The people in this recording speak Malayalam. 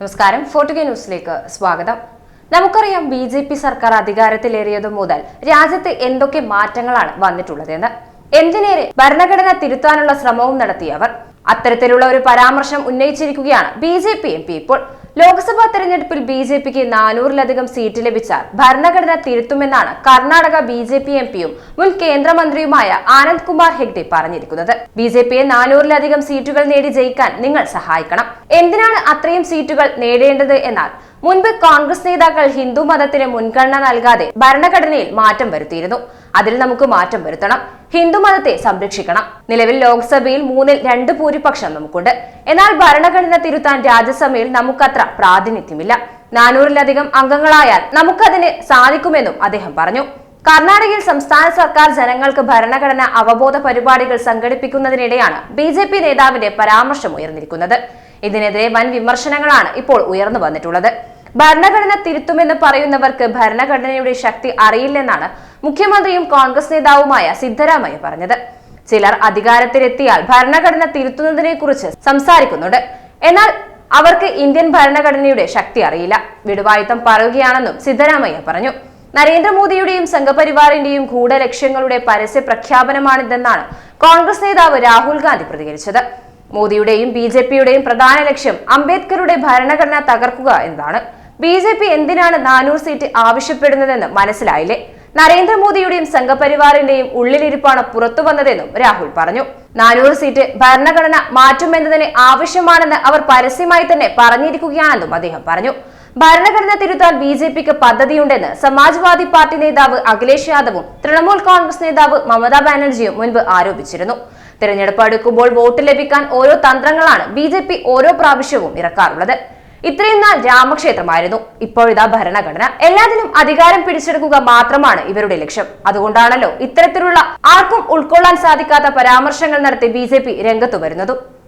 നമസ്കാരം. ഫോർട്ടുഗ ന്യൂസിലേക്ക് സ്വാഗതം. നമുക്കറിയാം ബി ജെ പി സർക്കാർ അധികാരത്തിലേറിയതു മുതൽ രാജ്യത്ത് എന്തൊക്കെ മാറ്റങ്ങളാണ് വന്നിട്ടുള്ളതെന്ന്. എന്തിനേറെ ഭരണഘടന തിരുത്താനുള്ള ശ്രമവും നടത്തിയവർ അത്തരത്തിലുള്ള ഒരു പരാമർശം ഉന്നയിച്ചിരിക്കുകയാണ് B J P M P ഇപ്പോൾ. ലോക്സഭാ തെരഞ്ഞെടുപ്പിൽ ബി ജെ പിക്ക് നാനൂറിലധികം സീറ്റ് ലഭിച്ചാൽ ഭരണഘടന തിരുത്തുമെന്നാണ് Karnataka B J P M പിയും മുൻ കേന്ദ്രമന്ത്രിയുമായ ആനന്ദ് കുമാർ ഹെഗ്ഡെ പറഞ്ഞിരിക്കുന്നത്. ബി ജെ പിയെ നാനൂറിലധികം സീറ്റുകൾ നേടി ജയിക്കാൻ നിങ്ങൾ സഹായിക്കണം. എന്തിനാണ് അത്രയും സീറ്റുകൾ നേടേണ്ടത് എന്നാൽ മുൻപ് കോൺഗ്രസ് നേതാക്കൾ ഹിന്ദു മതത്തിന് മുൻഗണന നൽകാതെ ഭരണഘടനയിൽ മാറ്റം വരുത്തിയിരുന്നു. അതിൽ നമുക്ക് മാറ്റം വരുത്തണം. ഹിന്ദുമതത്തെ സംരക്ഷിക്കണം. നിലവിൽ ലോക്സഭയിൽ മൂന്നിൽ രണ്ട് ഭൂരിപക്ഷം നമുക്കുണ്ട്. എന്നാൽ ഭരണഘടന തിരുത്താൻ രാജ്യസഭയിൽ നമുക്കത്ര പ്രാതിനിധ്യമില്ല. നാനൂറിലധികം അംഗങ്ങളായാൽ നമുക്കതിന് സാധിക്കുമെന്നും അദ്ദേഹം പറഞ്ഞു. കർണാടകയിൽ സംസ്ഥാന സർക്കാർ ജനങ്ങൾക്ക് ഭരണഘടന അവബോധ പരിപാടികൾ സംഘടിപ്പിക്കുന്നതിനിടെയാണ് ബി ജെ പി നേതാവിന്റെ പരാമർശം ഉയർന്നിരിക്കുന്നത്. ഇതിനെതിരെ വൻ വിമർശനങ്ങളാണ് ഇപ്പോൾ ഉയർന്നു വന്നിട്ടുള്ളത്. ഭരണഘടന തിരുത്തുമെന്ന് പറയുന്നവർക്ക് ഭരണഘടനയുടെ ശക്തി അറിയില്ലെന്നാണ് മുഖ്യമന്ത്രിയും കോൺഗ്രസ് നേതാവുമായ സിദ്ധരാമയ്യ പറഞ്ഞത്. ചിലർ അധികാരത്തിലെത്തിയാൽ ഭരണഘടന തിരുത്തുന്നതിനെ കുറിച്ച് സംസാരിക്കുന്നുണ്ട്. എന്നാൽ അവർക്ക് ഇന്ത്യൻ ഭരണഘടനയുടെ ശക്തി അറിയില്ല. വിടുവായുത്തം പറയുകയാണെന്നും സിദ്ധരാമയ്യ പറഞ്ഞു. നരേന്ദ്രമോദിയുടെയും സംഘപരിവാറിന്റെയും ഗൂഢലക്ഷ്യങ്ങളുടെ പരസ്യ പ്രഖ്യാപനമാണിതെന്നാണ് കോൺഗ്രസ് നേതാവ് രാഹുൽ ഗാന്ധി പ്രതികരിച്ചത്. മോദിയുടെയും ബി ജെ പിയുടെയും പ്രധാന ലക്ഷ്യം അംബേദ്കറുടെ ഭരണഘടന തകർക്കുക എന്നതാണ്. ബി ജെ പി എന്തിനാണ് നാനൂറ് സീറ്റ് ആവശ്യപ്പെടുന്നതെന്ന് മനസ്സിലായില്ലേ? നരേന്ദ്രമോദിയുടെയും സംഘപരിവാറിന്റെയും ഉള്ളിലിരിപ്പാണ് പുറത്തു വന്നതെന്നും രാഹുൽ പറഞ്ഞു. നാനൂറ് സീറ്റ് ഭരണഘടന മാറ്റുമെന്നതിന് ആവശ്യമാണെന്ന് അവർ പരസ്യമായി തന്നെ പറഞ്ഞിരിക്കുകയാണെന്നും അദ്ദേഹം പറഞ്ഞു. ഭരണഘടന തിരുത്താൻ ബി ജെ പിക്ക് പദ്ധതിയുണ്ടെന്ന് സമാജ്വാദി പാർട്ടി നേതാവ് അഖിലേഷ് യാദവും തൃണമൂൽ കോൺഗ്രസ് നേതാവ് മമതാ ബാനർജിയും മുൻപ് ആരോപിച്ചിരുന്നു. തിരഞ്ഞെടുപ്പ് അടുക്കുമ്പോൾ വോട്ട് ലഭിക്കാൻ ഓരോ തന്ത്രങ്ങളാണ് ബി ഓരോ പ്രാവശ്യവും ഇറക്കാറുള്ളത്. ഇത്രയും നാൾ രാമക്ഷേത്രമായിരുന്നു. ഇപ്പോഴിതാ ഭരണഘടന. എല്ലാത്തിനും അധികാരം പിടിച്ചെടുക്കുക മാത്രമാണ് ഇവരുടെ ലക്ഷ്യം. അതുകൊണ്ടാണല്ലോ ഇത്തരത്തിലുള്ള ആർക്കും ഉൾക്കൊള്ളാൻ സാധിക്കാത്ത പരാമർശങ്ങൾ നടത്തി ബി രംഗത്തു വരുന്നതും.